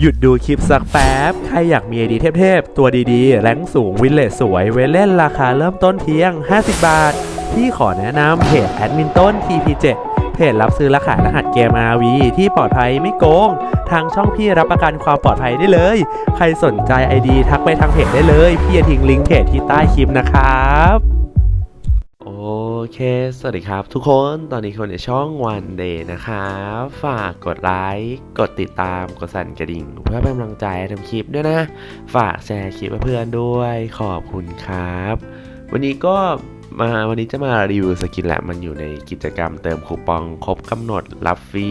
หยุดดูคลิปสักแป๊บ ใครอยากมีไอดีเทพๆ ตัวดีๆ แรงสูงวินเลสสวย เวเล่นราคาเริ่มต้นเพียง 50 บาท ที่ขอแนะนำเพจแอดมินต้น TP7 เพจรับซื้อและขายรหัสเกม RV ที่ปลอดภัยไม่โกง ทางช่องพี่รับประกันความปลอดภัยได้เลย ใครสนใจ ID ทักไปทางเพจได้เลย พี่จะทิ้งลิงก์เพจที่ใต้คลิปนะครับ เค สวัสดีครับทุกคน ตอนนี้คนในช่อง One Day นะครับ ฝากกดไลค์ กดติดตาม กดสั่นกระดิ่ง เพื่อเป็นกำลังใจทำคลิปด้วยนะ ฝากแชร์คลิปเพื่อนด้วย ขอบคุณครับ วันนี้ก็มาวันนี้จะมารีวิวสกินแหละมันอยู่ในกิจกรรมเติมคูปองครบกำหนดรับฟรี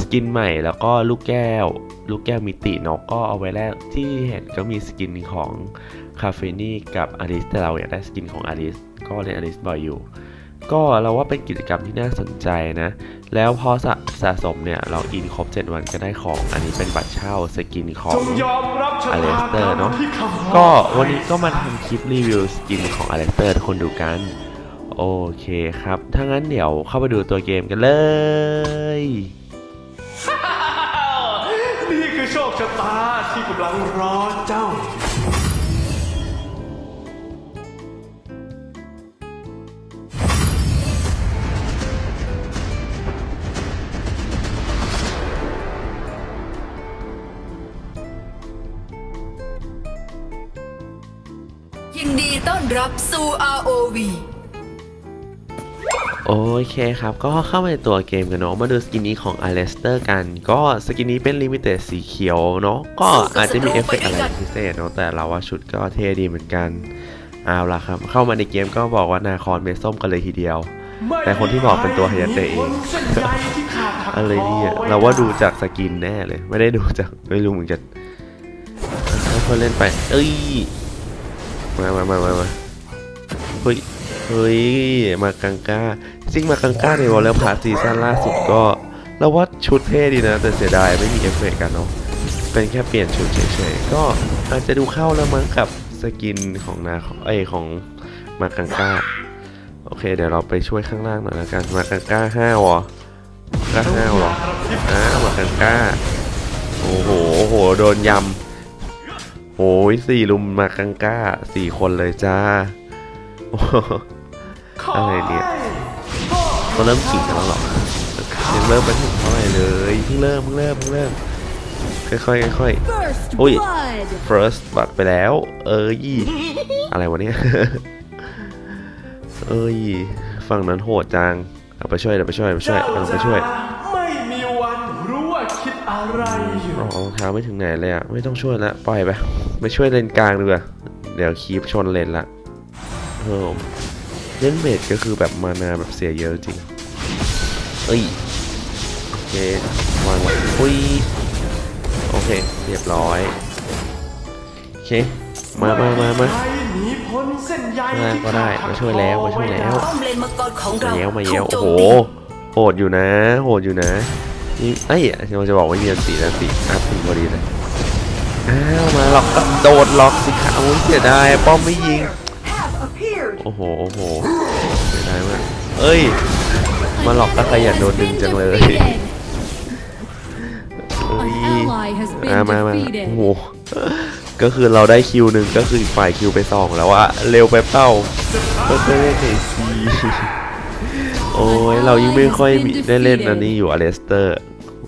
สกินใหม่แล้วก็ลูกแก้ว ลูกแก้วมิติเนกก็เอาไว้แลกที่เห็นก็มีสกินของคาเฟนี่กับอาริสแต่เราอยากได้สกินของอาริสก็เล่นอาริสบ่อยอยู่ ก็เราว่าเป็นกิจกรรมที่น่าสนใจนะ แล้วพอสะสะสมเนี่ย เราอินครบ 7 วันก็ได้ของ อันนี้เป็นบัตรเช่าสกินของอเลสเตอร์เนอะก็วันนี้ก็มาทำคลิปรีวิวสกินของอเลสเตอร์ทุกคนดูกัน โอเคครับ ถ้างั้นเดี๋ยวเข้าไปดูตัวเกมกันเลย นี่คือโชคชะตาที่กำลังรอเจ้า สู่ ROV โอเคครับ ก็เข้ามาในตัวเกมกันเนาะ มาดูสกินนี้ของอเลสเตอร์กัน ก็สกินนี้เป็นลิมิเต็ดสีเขียวเนาะ ก็อาจจะมีเอฟเฟกต์อะไรพิเศษเนาะ แต่เราว่าชุดก็เท่ดีเหมือนกัน เอาล่ะครับ เข้ามาในเกมก็บอกว่านาคอนเมส้มกันเลยทีเดียว แต่คนที่บอกเป็นตัวไฮยาเตะเองอะไรเนี่ยเราว่าดูจากสกินแน่เลย ไม่ได้ดูจากไม่รู้เหมือนกันค่อยๆเล่นไป เอ้ย มามามามามาเฮ้ย เฮ้ย มากังก้าซิ่งมากังก้าในวอลเลย์พาร์ซีซั่นล่าสุดก็เราว่าชุดเท่ดีนะ แต่เสียดายไม่มีเอฟเฟกต์กันเนาะเป็นแค่เปลี่ยนชุดเฉยๆ ก็อาจจะดูเข้าแล้วมั้งกับสกินของนาเอของมากังก้า โอเค เดี๋ยวเราไปช่วยข้างล่างหน่อยล้วกัน มากังก้าห้าวะก้าห้าวเหรออ้ามากังก้า โอ้โห โอ้โห โดนยำโอ้ยสี่ลุมมากังก้าสี่คนเลยจ้า อ้โหอะไรเนี่ยเขาเริ่มขิงกันแล้วเหรอยังเริ่มไปถึงเท่าไหร่เลยเพิ่งเริ่มเพิ่งเริ่มเพิ่งเริ่มค่อยๆค่อย First อุ้ย Blood ๆ first บัตรไปแล้ว เอ้ยอะไรวะเนี่ยเอ้ยฝั่งนั้นโหดจังเอาไปช่วยเดี๋ยวไปช่วยไปช่วยเอาไปช่วยไม่มีวันรู้ว่าคิดอะไรอยู่อ๋อรองเท้าไม่ถึงไหนเลยอะไม่ต้องช่วยละปล่อยไปไปช่วยเลนกลางดีกว่าเดี๋ยวคีบชนเลนละ เออเล่นเมดก็คือแบบมานาแบบเสียเยอะจริง เอ้ย โอเควางไว้อุ้ยโอเค เรียบร้อย โอเค มามามามาพ้นเส้นใยมาก็ได้ มาช่วยแล้วมาช่วยแล้วป้อมเลนมังกรของมาเราเย้วมาเย้วโอ้โห โหดอยู่นะ โหดอยู่นะนี่เอ้เราจะบอกว่าเยียนสีนะสีอัพสีพอดีเลย อ้าว มาล็อกก็โดดล็อกสิคะโอ้ยเสียดายป้อมไม่ยิง อ้โห โอ้โหเสียดายมากเอ้ย มาหลอกก็ขยันโดนดึงจังเลย เอ้ย ally has been มามามา defeated โอ้โห ก็คือเราได้คิวหนึ่งก็คืออีกฝ่ายคิวไปสองแล้วอะเร็วไปเป้าก็ได้เล่นไอซีโอ้ย เรายังไม่ค่อยมีได้เล่นอันนี้อยู่อเลสเตอร์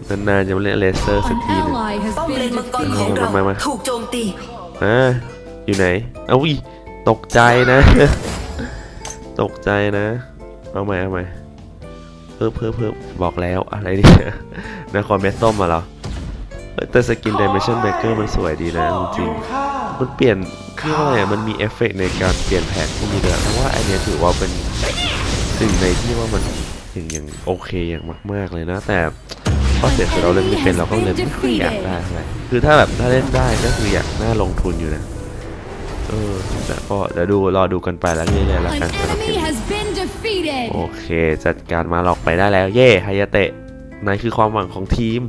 นานๆจะมาเล่นอเลสเตอร์สัก An ทีหนึง ally has ป้อมเลน been มังกรของ defeated. เรามามาถูกโจมตีอ่าอยู่ไหน เอาวิตกใจนะ ตกใจนะ เอาใหม่เอาใหม่เพิ่มเพิ่มเพิ่มบอกแล้วอะไรเนี่ยนครเมสส้มมาเหรอเฮ้ยแต่สกิน Dimension Breaker มันสวยดีนะจริงมันเปลี่ยนคือว่าอะไรอะมันมีเอฟเฟกต์ในการเปลี่ยนแผนพวกนี้ด้วยเพราะว่าอันเนี้ยถือว่าเป็นสิ่งในที่ว่ามันอย่างอย่างโอเคอย่างมาก ๆ เลยนะ แต่ข้อเสียคือเราเล่นไม่เป็นเราก็เลยไม่ค่อยอยากได้เท่าไหร่คือถ้าแบบถ้าเล่นได้ก็คืออยากน่าลงทุนอยู่นะ เออแต่ก็เดี๋ยวดูรอดูกันไปแล้วเรื่อยๆแล้วกัน An สำหรับเก enemy ม has been defeated. โอเค จัดการมาหลอกไปได้แล้ว เย่ฮายาเตะนายคือความหวังของทีม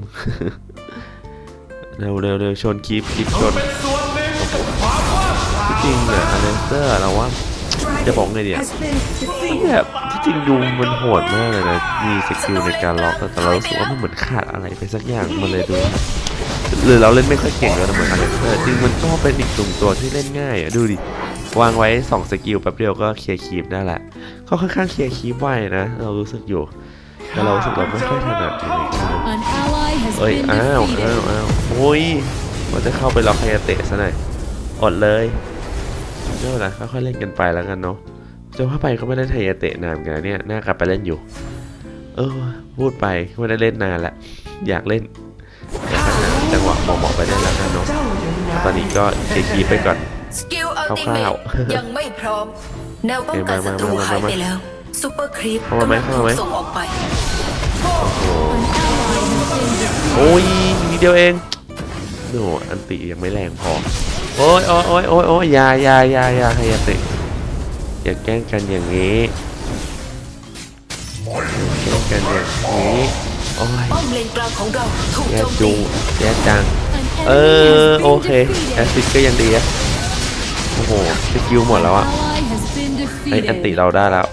เร็วเร็วเร็วชนคลิปคลิปชนเป็นส่วนหนึ่งกับความว่างเปล่าที่จริงเนี่ยอเลสเตอร์เราว่าจะบอกไงเดีย Has been defeated แบบที่จริงดูมันโหดมากเลยนะ มีสกิลในการล็อกแต่เรารู้สึกว่ามันเหมือนขาดอะไรไปสักอย่างมันเลยดู หรือเราเล่นไม่ค่อยเก่งเลยนะเหมือนอเลสเตอร์จริงมันก็เป็นอีกหนึ่งตัวที่เล่นง่ายอะดูดิ วางไว้ 2 สกิลแป๊บเดียวก็เคลียร์คีปได้แหละก็ค่อนข้างเคลียร์คีปไวนะ เรารู้สึกอยู่ แต่เรารู้สึกเราไม่ค่อยถนัดจริง An ally has ๆเอ้ย been อ้าวอ้าว defeated. อ้าวโอ้ยมันจะเข้าไปล็อกไฮยาเตะซะหน่อยอดเลยไม่เป็นไรค่อยๆเล่นกันไปแล้วกันเนาะจะว่าไปก็ไม่ได้ไฮยาเตะนานกันนะเนี่ยน่ากลับไปเล่นอยู่ เออพูดไปไม่ได้เล่นนานละอยากเล่นอยากหา จังหวะเหมาะๆไปได้แล้วกันเนาะตอนนี้ก็เคลียร์คีปไปก่อน สกิลอัลติคเมร่าวทๆยังไม่พร้อม แนวป้องกันเอ้ยศัมาตรูมามาหายไปมาแล้วซูเปอร์ครีปเข้ามาไหมกำลังเข้ามาไหมถูกส่งออกไป An ally has been defeated. โอ้ยนิดเดียวเองโน่อันติยังไม่แรงพอ โอ้ยโอ้ยโอ้ยโอ้ยโอ้ยอยาอยาอยาอยาให้ยาติอย่าแกล้งกันอย่างนี้อย่าแกล้งกันอย่างนี้ โอ้ยป้อมเลนกลางของเราถูกแย่โจมจุตีงแย่จัง An เอ enemy อ has โอ been เคแอ defeated. สซิสก็ยังดีอะโอ้โหสกิลหมดแล้ว An อะ ally has been ไออันติ defeated. เราได้แล้ว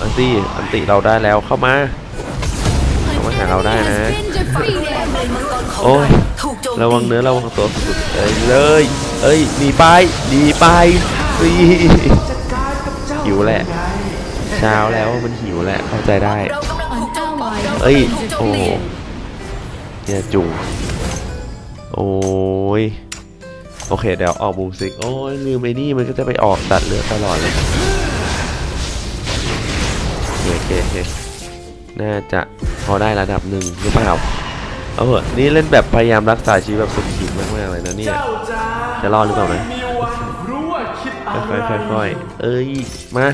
อันติอันติเราได้แล้วเข้ามา An มาหาเราได้ enemy นะ has been ฝั่งดูแล defeated. เลนมังกรของโอ้เรายถูกโจมตีระวังเนื้อระวังตัวสุดๆเอ้ยเลยเอ้ยหนีไปหนีไปสิจัดการกับเจ้าหิวแหละยังไงเช้าแล้วมันหิวแหละเข้าใจได้ เรากำลังถูกโจมตี เอ้ย โอ้เนี่ยจุงโอ้ย โอเค เดี๋ยวออกบูมซิก โอ้ยลืมไอ้นี่มันก็จะไปออกตัดเลือดตลอดเลย โอเคโอเคน่าจะพอได้ระดับหนึ่งหรือเปล่า เอาเหอะนี่เล่นแบบพยายามรักษาชีวิตแบบสุดขีดมากๆเลยนะเนี่ย จะรอดหรือเปล่านะไม่มีวันรู้ว่าคิดอะไรค่อยๆค่อยๆเอ้ย มา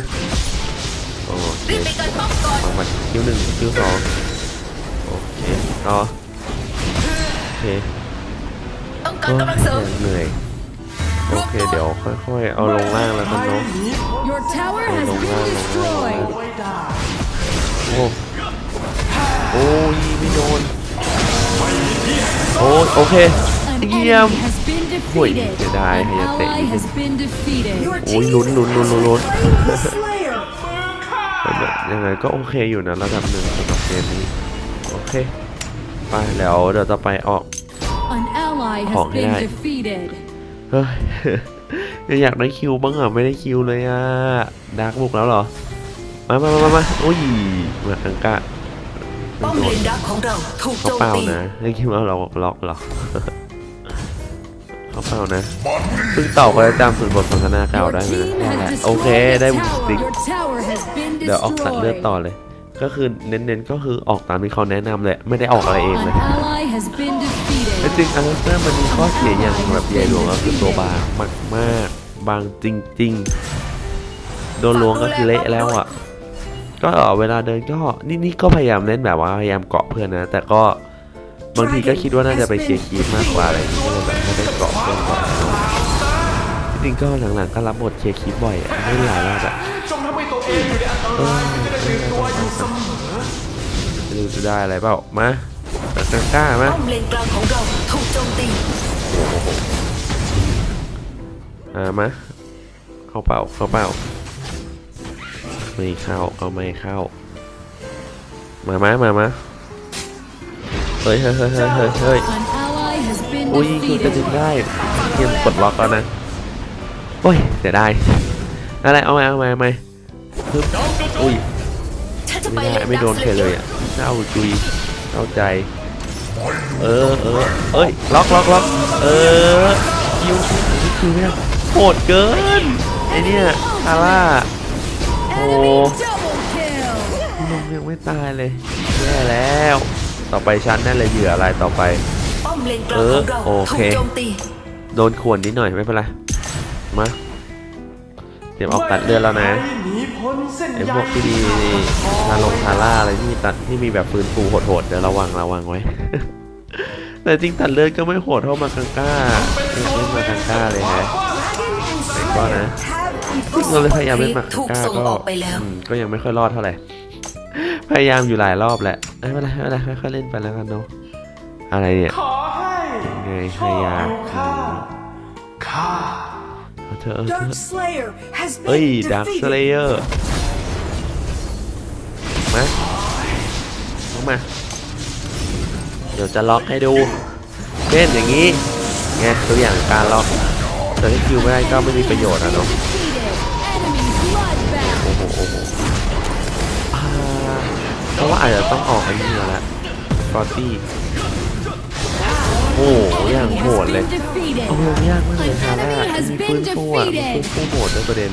โอเครีบไปกันป้อมาคิวหนึ่งคิวสอง เคต่อโอเคต้องการโอ้ยกำลังเสริมเหนื่อยโอเคเดี๋ยวค่อยๆ เอาลงล่างแล้วกันเนาะ Your tower has Long been run, long run, destroyed. ไว้ได้โอ้โอ้ยไม่โดนโอ้ยโอเค An เยี่ยม enemy has been โอ้ย defeated. เสียดาย An ให้ยาเตะ ally has been defeated. โอ้ยลุ้นลุ้นลุ้นลุ้นลุ้นยังไงก็โอเคอยู่นะระดับหนึ่งสำหรับเกมนี้โอเค ไปแล้วเดี๋ยวจะไปออก An ally has Hỏi been lại. defeated. เฮ้ยยังอยากได้คิวบ้างอะไม่ได้คิวเลยอะดาร์กบุกแล้วเหรอ มามามามาอุ้ยมาอังกะป้อมเลนดักของเราถูกเขาโจมเปล่าตีนะไม่คิดว่าเราล็อกเหรอเขาเปล่านะเพิ่งตอบไปตามสุดบทสนทนาเก่า Your ได้ไหม team นะ has โอเค destroyed ได้ a บุกส tower. ติ๊ก Your tower has been เดี๋ยวออกตัดเลือด destroyed. ต่อเลย ก็คือเน้นๆก็คือออกตามที่เขาแนะนำเลยไม่ได้ออกอะไรเอง An เลย ally has been แต่ defeated. จริงอัลสเตอร์มันมีข้อเสียอย่างแบบใหญ่หลวงก็คือตัวบางมากมากๆบางจริง ๆ โดนล้วงก็คือเละแล้วอะ ก็เวลาเดินก็นี่นี่ก็พยายามเล่นแบบว่าพยายามเกาะเพื่อนนะ แต่ก็บางทีก็คิดว่าน่าจะไปเคลียร์คีฟมากกว่าอะไรอย่างเงี้ยก็เลยแบบไม่ได้เกาะเพื่อนบ่อยจริงๆก็หลังๆก็รับบทเคลียร์คีฟบ่อยอะไม่หลายรอบอะ จะดูจะได้อะไรเปล่า มาตังก้ามาป้อมเลนกลางของเราถูกโจมตีอ่ามา เข้าเป่า เข้าเป่า ไม่เข้าเอาไม่เข้า มามามามาเฮ้ยเฮ้ยเฮ้ยเฮ้ยเฮ้ยเฮ้ยอุ้ยคือจะดึงได้เกมกดล็อกแล้วนะ โอ้ยเสียดายอะไรเอาไหมเอาไหมเอาไหม ฮึบอุ้ยฉันจะไปไม่เลได้นไม่โดนใครเลยอะเจ้าจุยเข้าใจ เออเออเอ้ยล็อกล็อกล็อกเออคิวคิวเนี่ยโหดเกินไอเนี่ยคาร่าโอ้ Enemy double kill. ลงยังไม่ตายเลยแย่แล้ว ต่อไปชั้นนั่นเลยเหยื่ออะไรต่อไปป้อมเลนกลางของเราเออโอถูเคกโจมตีโดนขวนนิดหน่อยไม่เป็นไรมาเตรียมออกตัดเลือดแล้วนะ ไม่หนีพ้นเส้นไอ้ใยพวกที่มีทาลงทาร่าอะไรที่มีตัดที่มีแบบฟื้นฟูโหดๆเดี๋ยวระวังระวังไว้ แต่จริงตัดเลือดก็ไม่โหดเท่ามาคังก้าเล่นมาคังก้าเลยฮะแต่ก็นะเราเลยพยายามเล่นมาคังถูกก้าส่งก็ออกไปแล้วอืมก็ยังไม่ค่อยรอดเท่าไหร่พยายามอยู่หลายรอบแหละไม่เป็นไรไม่เป็นไรค่อยๆเล่นไปแล้วกันเนาะอะไรเนี่ยขอให้ไงชพอบยายามอยู่ข้าข้า เอาเธอะเอาเธ Dark อะ Slayer has เอ้ย been ดักสเล defeated. เยอร์มาเข้ามา เดี๋ยวจะล็อกให้ดูเช่นอย่างนี้ไงตัวอย่างการล็อกแต่ถ้าคิวไม่ได้ก็ไม่มีประโยชน์อะเนาะ Defeated. Enemy bloodbath. โอ้โหโอ้โหอ่าเพราะว่าอาจจะต้องออกอันนี้มาละฟอร์ตี้ โอ้โหอย่างโหดเลย Been defeated. โอ้โหยากมากเลยฮาร่า An enemy has มีฟื้น been ฟูอะมี defeated ฟื้นฟูโหมดด้วยประเด็น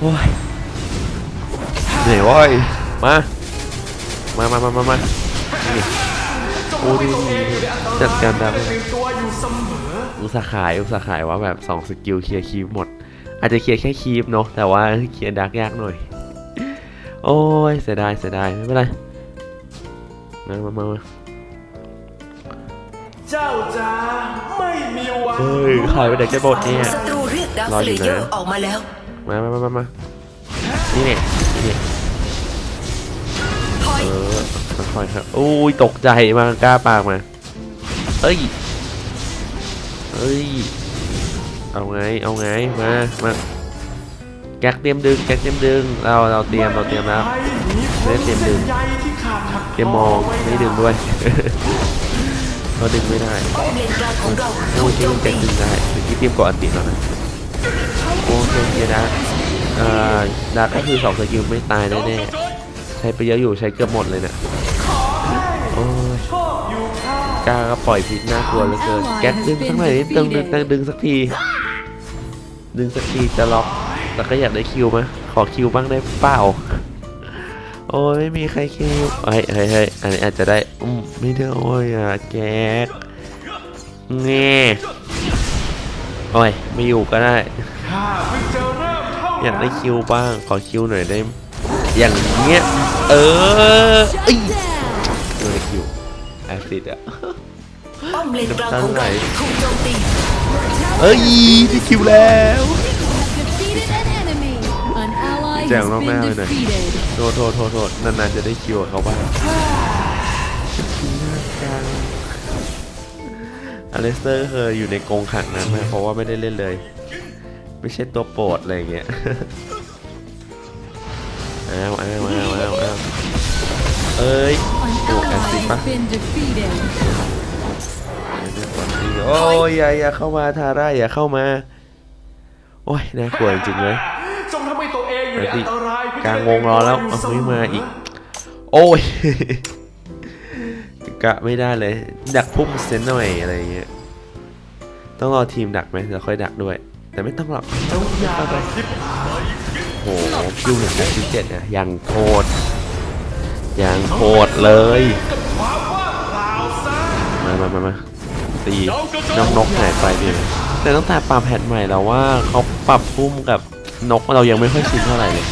โอ้ยเหนื่อยเว้ยมา มามามามามานี่โอ้ดีจัดการดาวตื่นตัวอยู่เสมออุตสาห์ขายอุตสาห์ขายว่าแบบสองสกิลเคลียร์คีฟหมด อาจจะเคลียร์แค่คีฟเนาะแต่ว่าเคลียร์ดักยากหน่อย โอ้ยเสียดายเสียดายไม่เป็นไร มามามามา เจ้าจ้าไม่มีวันเฮ้ยขายไปไหนกันหมดเนี่ย ศัตรูเรียกดาวรอสอยู่เลเยอนะร์ออกมาแล้ว มามามามามานี่เนี่ยนี่เนี่ยถอย เออค่อยๆครับโอ้ยตกใจมากล้าปากมาเอ้ยเอ้ย เอาไง เอาไง มา มาแก๊กเตรียมดึง แก๊กเตรียมดึง เรา เราเตรียม เราเตรียมแล้ว ไม่เตรียมดึงใยที่ขาดหักเตรียมมอง ไม่ดึงด้วย เราดึงไม่ได้ป้อเลนกลางของเราโอ้ถูยที่จะตีดึงได้ถึงที่เตรียมกดอันติแล้วนะโอเคเฮียดักเอ่อดักก็คือสองสกิลไม่ตายแน่ๆใช้ไปเยอะอยู่ใช้เกือบหมดเลยเนี่ยโอ้ยกล้าก็ปล่อยพิษน่ากลัวเหลือเกินแก๊กดึงสักหน่อยนิดดึงดึงดึงดึงสักที ดึงสักทีจะล็อกแต่ก็อยากได้คิวไหมขอคิวบ้างได้เปล่า โอ้ยไม่มีใครคิวเฮ้ยเฮ้ยเฮ้ยอันนี้อาจจะได้อืมไม่ได้โอ้ยอะแก๊กแง่โอ้ยไม่อยู่ก็ได้ข้าเพิ่งจะเริ่มเท่าอยากได้นั้นคิวบ้าง ขอคิวหน่อยได้ อย่างเงี้ย เออเอ้ย Down. ไม่ได้คิวแอซิดอะป้อมเลนกลางของเราถูกโจมตีเอ้ยได้คิวแล้ว แจก has รอบหน้า been เลยหน่อย defeated. โทษโทษโทษโทษนานๆจะได้คิวกับเขาบ้างอเลสเตอร์เคยอยู่ในกรงขังนั้นนะเพราะว่าไม่ได้เล่นเลย ไม่ใช่ตัวโปรดอะไรอย่างเงี้ยอ้าวอ้าวอ้าวอ้าวอ้าวเอ้ย An โอ้แอ ally ซิดปะ has been defeated. โอ้ยอย่าอย่าเข้ามาทาร่าอย่าเข้ามา โอ้ยน่ากลัวจริงๆเลย องอยู่ในอันตรายกลางวงรอแล้วเอาไม่มาอีก โอ้ยกะไม่ได้เลย ดักพุ่มเซนหน่อยอะไรอย่างเงี้ยต้องรอทีมดักไหมแล้วค่อยดักด้วย แต่ไม่ต้องหรอกจงอย่าคิดโอ้โหคิวหนึ่งแปดสิบเจ็ดอะยังโคตรยังโคตรเลยกับความว่างเปล่าซะมามามามาตีน้องนกหายไปเนี่ยแต่ตั้งแต่ปรับแพทใหม่แล้วว่าเขาปรับพุ่มกับ นกเรายังไม่ค่อยชินเท่าไหร่เลย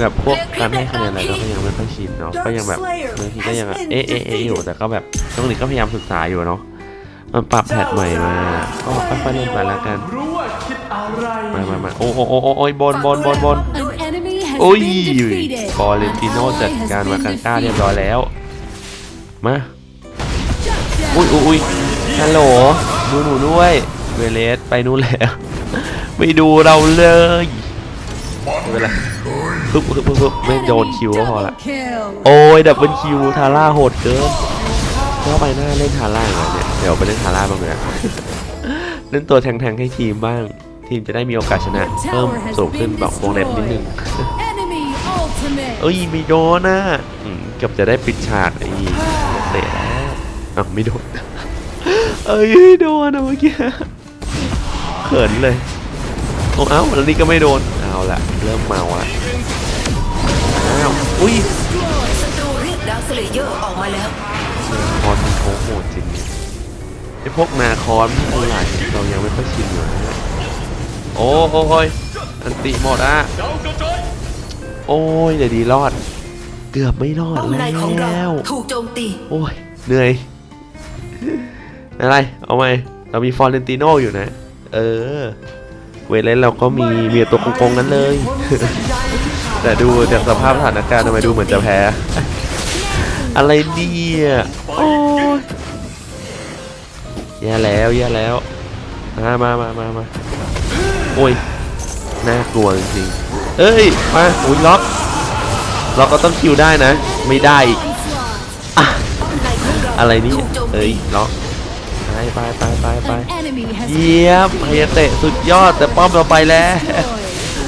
แบบพวกการให้คะแนนอะไรเราก็ยังไม่ค่อยชินเนาะก็ยังแบบบางทีก็ยังแบบเอ๊ะเอ๊ะเอ๊ะอยู่แต่ก็แบบช่วงนี้ก็พยายามศึกษาอยู่เนาะมันปรับแพทใหม่มาก็ค่อยๆเล่นไปแล้วกันมามามาโอ้โอ้โอ้โอ้โอ้ยบนบนบนบน An enemy has โอ้ย been defeated. ฟอเรนติโนจัดการมากันก้าเรียบร้อยแล้วมา Shut down. อุ้ยอุ้ยอุ้ยฮัลโหลดูหนูด้วยเวเลสไปนู่นแล้ว ไม่ดูเราเลยไม่เป็นไรปึ๊บปึ๊บปึ๊บปึ๊บไม่โดน Enemy คิวก็พอละ double kill. โอ้ยดับเบิลคิวทาร่าโหดเกินก็ไปหน้าเล่นทาร่าอย่างเงี้ยเดี๋ยวไปเล่นทาร่าบ้างเลยอะเล่นตัวแทงๆให้ทีมบ้าง ทีมจะได้มีโอกาสชนะเพิ่มสูงขึ้นบอกวงเล็บนิดนึง Enemy ultimate. เอ้ยไม่โดนนะอืมเกือบจะได้ปิดฉากไอ้เตะแล้วอ้าวไม่โดนเอ้ยไม่โดนอะเมื่อกี้เขินเลย โอ้เอ้าแล้วนี่ก็ไม่โดน เอาละเริ่มเมาละอ้าว อุ้ยศัตรูเรียกดาวสเลเยอร์ออกมาแล้ว คอนมันโคโหดจริงไอพวกนาคอนอะไรเรายังไม่ค่อยชินอยู่นะเนี่ยโอ้โอ้ยอันติหมดอะเจ้ากระจายโอ้ยเดี๋ยวดีรอด เกือบไม่รอดป้อมในของเราแล้ว ถูกโจมตี โอ้ย เหนื่อย อะไร เอาไหมเรามีฟอร์เรนติโนอยู่นะ เออ เวเลนเราก็มีมีตัวโกงๆนั้นเลย แต่ดูจากสภาพสถานการณ์ทำไมดูเหมือนจะแพ้ อะไรเนี่ยโอ้ยแย่แล้วแย่แล้วมามามามามาโอ้ยน่ากลัวจริงๆเอ้ยมาอุ้ยล็อกเราก็ต้องคิวได้นะ ไม่ได้อีกอะไรนี่เอ้ยล็อก ไปไปไปไปไปเยี่ยมไฮเตะสุดยอดแต่ป้อมเราไปแล้ว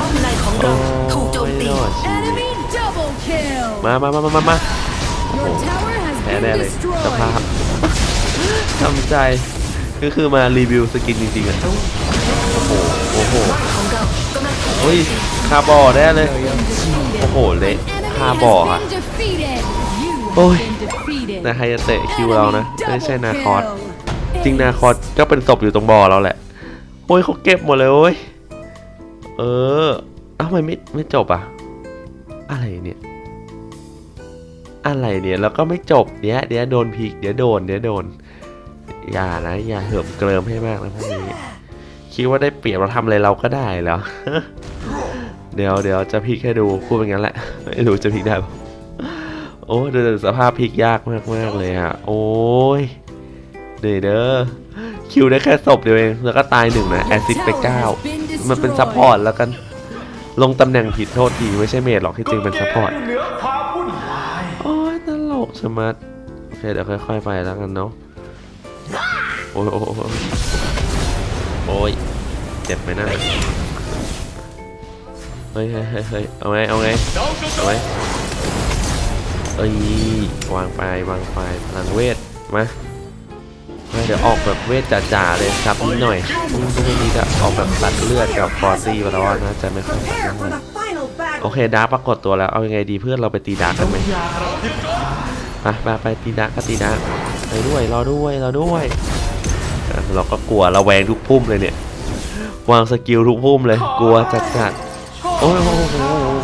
ป้อมในของเราถูกโจมตีโอ้ย Enemy double kill. มามามามามาแพ้แน่เลยสภาพทำใจก็คือมารีวิวสกินจริงๆอะ โอ้โห โอ้โหเฮ้ยคาบอแน่เลย โอ้โห เละคาบออะ been defeated. You have Ôi. been defeated. แต่ไฮยาเตะคิวเรานะ ไม่ใช่นาคอส kill. จริงนาคอสก็เป็นศพอยู่ตรงบ่อเราแหละ โอ้ยเขาเก็บหมดเลยโอ้ย เออเอ้าทำไมไม่ไม่จบอะอะไรเนี่ย อะไรเนี่ยแล้วก็ไม่จบ เดี๋ยวเดี๋ยวโดนพีกเดี๋ยวโดนเดี๋ยวโดน อย่านะ อย่าเหิมเกริมให้มากนะพวกนี้ คิดว่าได้เปรียบเราทำอะไรเราก็ได้แล้ว เดี๋ยวเดี๋ยวจะพลิกให้ดูพูดเป็นงั้นแหละ ไม่รู้จะพลิกได้ปะโอ้ดูสภาพพลิกยากมากมากเลยอะโอ้ย เดี๋ยวเด้อคิวได้แค่ศพเดียวเอง แล้วก็ตายหนึ่งนะแอซิดไปเก้ามันเป็นซัพพอร์ตแล้วกัน ลงตำแหน่งผิดโทษทีไม่ใช่เมดหรอกที่จริงเป็นซัพพอร์ตโอ้ยตลกสมัตโอเคเดี๋ยวค่อย ๆ ไปแล้วกันเนาะโอ้ยโอ้ยโอ้ยเจ็บไหมนะเฮ้ยเฮ้ยเฮ้ยเฮ้ยเอาไงเอาไงเอาไว้เอ้ยวางไปวางไปพลังเวทมา เดี๋ยวออกแบบเวทจ๋าๆเลยครับนิดหน่อยพรุ่งนี้จะออกแบบตัดเลือดกับฟอร์ซี่ไปแล้วนะจะไม่ค่อยตัดเท่าไหร่โอเคดาร์ปรากฏตัวแล้วเอายังไงดีเพื่อนเราไปตีดาร์กันไหมยาไปไปไปตีดาร์ก็ตีดาร์ไปด้วยรอด้วยรอด้วย เราก็กลัวเราแวงทุกพุ่มเลยเนี่ยวางสกิลทุกพุ่มเลยกลัวจัดจัดๆโอ้ยโอ้โอ้ย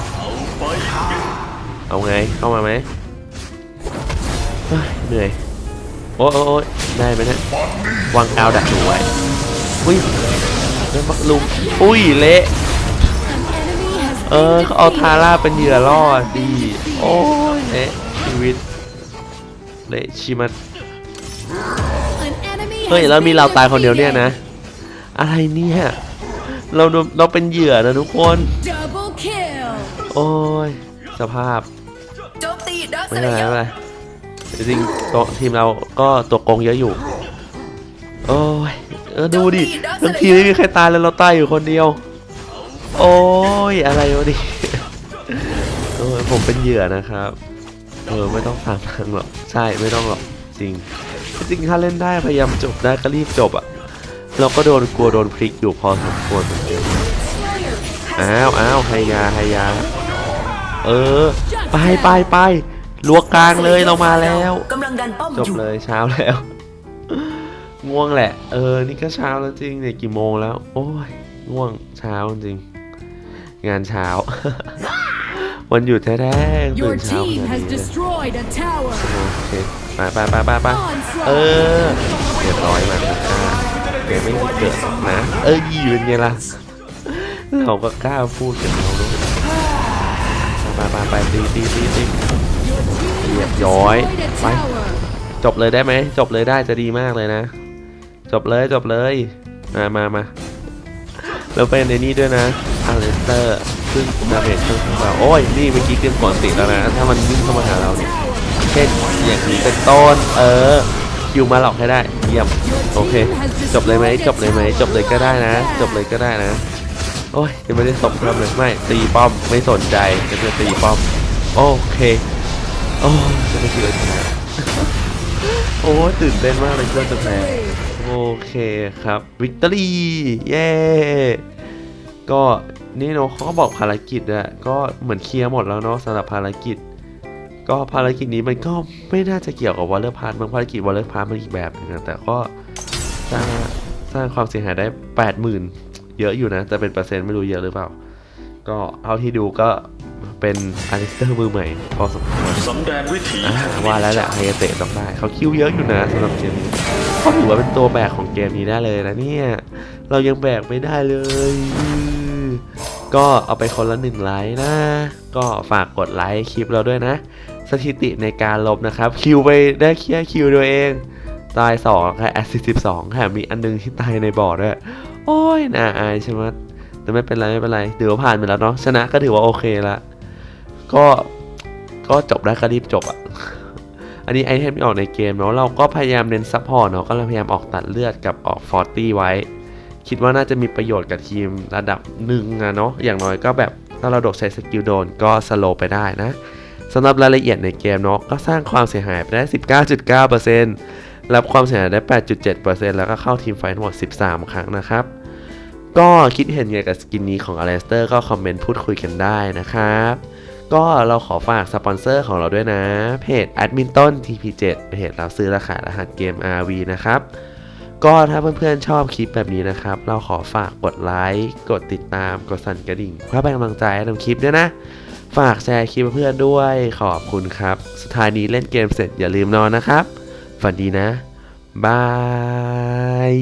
โอ้ยไปเอาไงเข้ามาไหมเหนื่อย อ้ยโอ้ยโอ้ได้ไหมเนี่ยวางกาวดักหนูไว้อุ้ยเดินมาลุมอุ้ยเละเออเขาเอาทาร่าเป็นเหยื่อล่อสิโอ้ยเละชีวิตเละชิมัด An enemy เฮ้ยแล้วมีเราตายคนเดียวเนี่ยนะ อะไรเนี่ยเราเราเป็นเหยื่อนะทุกคน โอ้ยสภาพไม่เป็นเลไรไม่เป็นไร จริงๆต๊ะทีมเราก็ตัวโกงเยอะอยู่ โอ้ยเออดูดิทั้งทีมไม่มีใครตายเลยเราตายอยู่คนเดียว โอ้ยอะไรวะดิโอ้ยผมเป็นเหยื่อนะครับ เออไม่ต้องตามทางหรอกใช่ไม่ต้องหรอกจริง จริงถ้าเล่นได้พยายามจบได้ก็รีบจบอะเราก็โดนกลัวโดนพลิกอยู่พอสมควรอ้าวอ้าวไฮยาไฮยา เออ ไปไปไป ลัวกลางเลยเรามาแล้วกำลังดันป้อมจบอยู่เลยเช้าแล้ว ง่วงแหละ เออ นี่ก็เช้าแล้วจริงเนี่ยกี่โมงแล้ว โอ้ยง่วงเช้าจริง งานเช้า วันหยุดแท้ๆตื่ Your นเช้าข team นาด has นี้เลย destroyed a tower. โอเคไปไปไปไปไปเออเรียบร้อยมาแล้วจ้าแกไม่เกิดหรอกนะ เออยีเป็นไงล่ะ เราก็กล้าพูดกับเราด้วยไปไปไปตีตีตีตี Your team has เรียบร้อยไปจบเลยได้ไหมจบเลยได้จะดีมากเลยนะ จบเลยจบเลยมามามาแล้วเป็นในนี้ด้วยนะอาเลสเตอร์ซึ่งดาเมจเครื่องของเราโอ้ยนี่เมื่อกี้เตรียมก่อนติดแล้วนะ ถ้ามันวิ่งเข้ามาหาเราเนี่ยเช่นอย่างนี้เป็นต้นเออคิวมาหลอกให้ได้เยี่ยมโอเค จบเลยไหมจบเลยไหมจบเลยก็ได้นะ จบเลยก็ได้นะ โอ้ยยังไม่ได้ตบเพิ่มเลยไม่ตีป้อมไม่สนใจจะจะตีป้อม โอเค โอ้ยจะไม่เชื่อชนะโอ้ยตื่นเต้นมากเลยเพื่อนจะแพ้โอเคครับวิกตอรี่เย้ก็นี่เนาะเขาก็บอกภารกิจอะก็เหมือนเคลียร์หมดแล้วเนาะสำหรับภารกิจ ก็ภารกิจนี้มันก็ไม่น่าจะเกี่ยวกับวอลเลอร์พาร์ทบางภารกิจวอลเลอร์พาร์ทมันอีกแบบหนึงแต่ก็สร้างสร้างความเสียหายได้ 80,000 เยอะอยู่นะ แต่เป็นเปอร์เซ็นต์ไม่รู้เยอะหรือเปล่า ก็เอาที่ดูก็ เป็นอาริสเตอร์มือใหม่พอสมควรสำแดงวิถีอ่าว่าแล้วแหละไฮยาเตะต้องได้เขาคิวเยอะอยู่นะสำหรับเกมนี้เขาถือว่าเป็นตัวแบกของเกมนี้ได้เลยนะเนี่ย เรายังแบกไม่ได้เลยอือก็เอาไปคนละหนึ่งไลค์นะ ก็ฝากกดไลค์คลิปเราด้วยนะ สถิติในการลบนะครับ คิวไปได้แค่คิวตัวเอง ตาย2แค่แอสซิสต์12แถมมีอันนึงที่ตายในบอร์ดด้วย โอ้ยน่าอายใช่ไหมแต่ไม่เป็นไรไม่เป็นไรถือว่าผ่านไปแล้วเนาะชนะก็ถือว่าโอเคละ ก็ก็จบได้ก็รีบจบอะอันนี้ไอเทมที่ออกในเกมเนาะเราก็พยายามเน้นซัพพอร์ตเนาะก็พยายามออกตัดเลือดกับออกฟอร์ตี้ไว้ คิดว่าน่าจะมีประโยชน์กับทีมระดับหนึ่งอะเนาะอย่างน้อยก็แบบถ้าเราโดดใช้สกิลโดนก็สโลไปได้นะสำหรับรายละเอียดในเกมเนาะก็สร้างความเสียหายไปได้ 19.9%รับความเสียหายได้ 8.7%แล้วก็เข้าทีมไฟท์ทั้งหมด 13 ครั้งนะครับ ก็คิดเห็นไงกับสกินนี้ของอเลสเตอร์ก็คอมเมนต์พูดคุยกันได้นะครับ ก็เราขอฝากสปอนเซอร์ของเราด้วยนะ เพจ a d m i n t o n TP7 เพจเราซื้อราคารหัสเกม RV นะครับ ก็ถ้าเพื่อนๆชอบคลิปแบบนี้นะครับ เราขอฝากกดไลค์กดติดตามกดสั่นกระดิ่ง เพื่อเป็นกำลังใจให้ทำคลิปด้วยนะ ฝากแชร์คลิปเพื่อนด้วยขอบคุณครับ สุดท้ายนี้เล่นเกมเสร็จอย่าลืมนอนนะครับ ฝันดีนะบาย